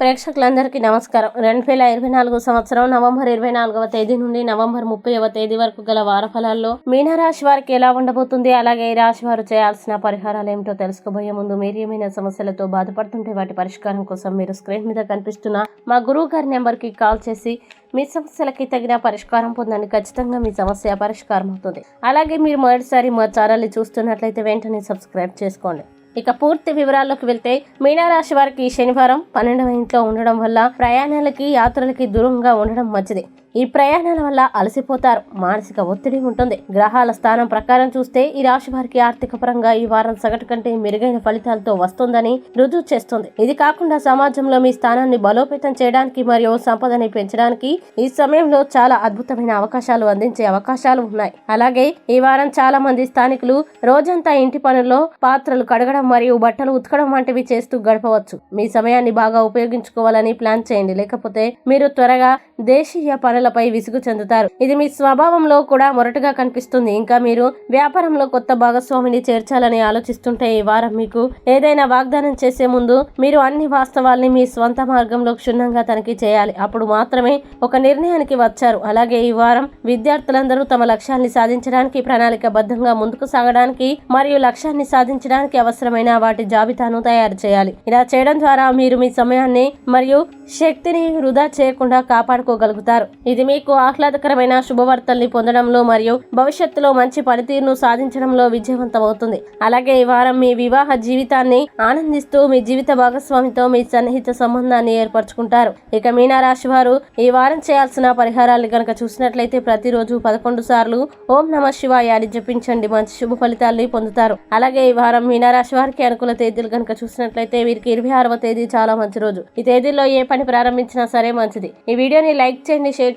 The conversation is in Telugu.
ప్రేక్షకులందరికీ నమస్కారం. రెండు వేల ఇరవై నాలుగు సంవత్సరం నవంబర్ ఇరవై నాలుగవ తేదీ నుండి నవంబర్ ముప్పైవ తేదీ వరకు గల వార ఫలాల్లో మీనరాశి వారికి ఎలా ఉండబోతుంది? అలాగే ఈ రాశి వారు చేయాల్సిన పరిహారాలు ఏమిటో తెలుసుకోబోయే ముందు మీరు ఏమైనా సమస్యలతో బాధపడుతుంటే వాటి పరిష్కారం కోసం మీరు స్క్రీన్ మీద కనిపిస్తున్న మా గురువు గారి నెంబర్కి కాల్ చేసి మీ సమస్యలకి తగిన పరిష్కారం పొందండి. ఖచ్చితంగా మీ సమస్య పరిష్కారం అవుతుంది అలాగే మీరు మొదటిసారి మా ఛానల్ని చూస్తున్నట్లయితే వెంటనే సబ్స్క్రైబ్ చేసుకోండి. ఇక పూర్తి వివరాల్లోకి వెళ్తే మీనారాశి వారికి శనివారం పన్నెండవ ఇంట్లో ఉండడం వల్ల ప్రయాణాలకి యాత్రలకి దూరంగా ఉండడం మంచిది. ఈ ప్రయాణాల వల్ల అలసిపోతారు. మానసిక ఒత్తిడి ఉంటుంది. గ్రహాల స్థానం ప్రకారం చూస్తే ఈ రాశి వారికి ఆర్థిక పరంగా ఈ వారం సగటు కంటే మెరుగైన ఫలితాలతో వస్తుందని రుజువు చేస్తుంది. ఇది కాకుండా సమాజంలో మీ స్థానాన్ని బలోపేతం చేయడానికి మరియు సంపదని పెంచడానికి ఈ సమయంలో చాలా అద్భుతమైన అవకాశాలు అందించే అవకాశాలు ఉన్నాయి. అలాగే ఈ వారం చాలా మంది స్థానికులు రోజంతా ఇంటి పనుల్లో పాత్రలు కడగడం మరియు బట్టలు ఉతకడం వంటివి చేస్తూ గడపవచ్చు. మీ సమయాన్ని బాగా ఉపయోగించుకోవాలని ప్లాన్ చేయండి. లేకపోతే మీరు త్వరగా దేశీయ పనులు పనులపై విసుగు చెందుతారు. ఇది మీ స్వభావంలో కూడా మొరటుగా కనిపిస్తుంది. ఇంకా మీరు వ్యాపారంలో కొత్త భాగస్వామిని చేర్చాలని ఆలోచిస్తుంటే ఈ వారం మీకు ఏదైనా వాగ్దానం చేసే ముందు మీరు అన్ని వాస్తవాల్ని మీ స్వంత మార్గంలో క్షుణ్ణంగా తనిఖీ చేయాలి. అప్పుడు మాత్రమే ఒక నిర్ణయానికి వచ్చారు. అలాగే ఈ వారం విద్యార్థులందరూ తమ లక్ష్యాన్ని సాధించడానికి ప్రణాళికబద్ధంగా ముందుకు సాగడానికి మరియు లక్ష్యాన్ని సాధించడానికి అవసరమైన వాటి జాబితాను తయారు చేయాలి. ఇలా చేయడం ద్వారా మీరు మీ సమయాన్ని మరియు శక్తిని వృధా చేయకుండా కాపాడుకోగలుగుతారు. ఇది మీకు ఆహ్లాదకరమైన శుభవార్తల్ని పొందడంలో మరియు భవిష్యత్తులో మంచి పనితీరును సాధించడంలో విజయవంతమవుతుంది. అలాగే ఈ వారం మీ వివాహ జీవితాన్ని ఆనందిస్తూ మీ జీవిత భాగస్వామితో మీ సన్నిహిత సంబంధాన్ని ఏర్పరచుకుంటారు. ఇక మీనారాశి వారు ఈ వారం చేయాల్సిన పరిహారాలు కనుక చూసినట్లయితే ప్రతిరోజు పదకొండు సార్లు ఓం నమ శివాయ అని జపించండి. మంచి శుభ ఫలితాల్ని పొందుతారు. అలాగే ఈ వారం మీనరాశి వారికి అనుకూల తేదీలు కనుక చూసినట్లయితే వీరికి ఇరవై ఆరవ తేదీ చాలా మంచి రోజు. ఈ తేదీలో ఏ పని ప్రారంభించినా సరే మంచిది. ఈ వీడియోని లైక్ చేయండి షేర్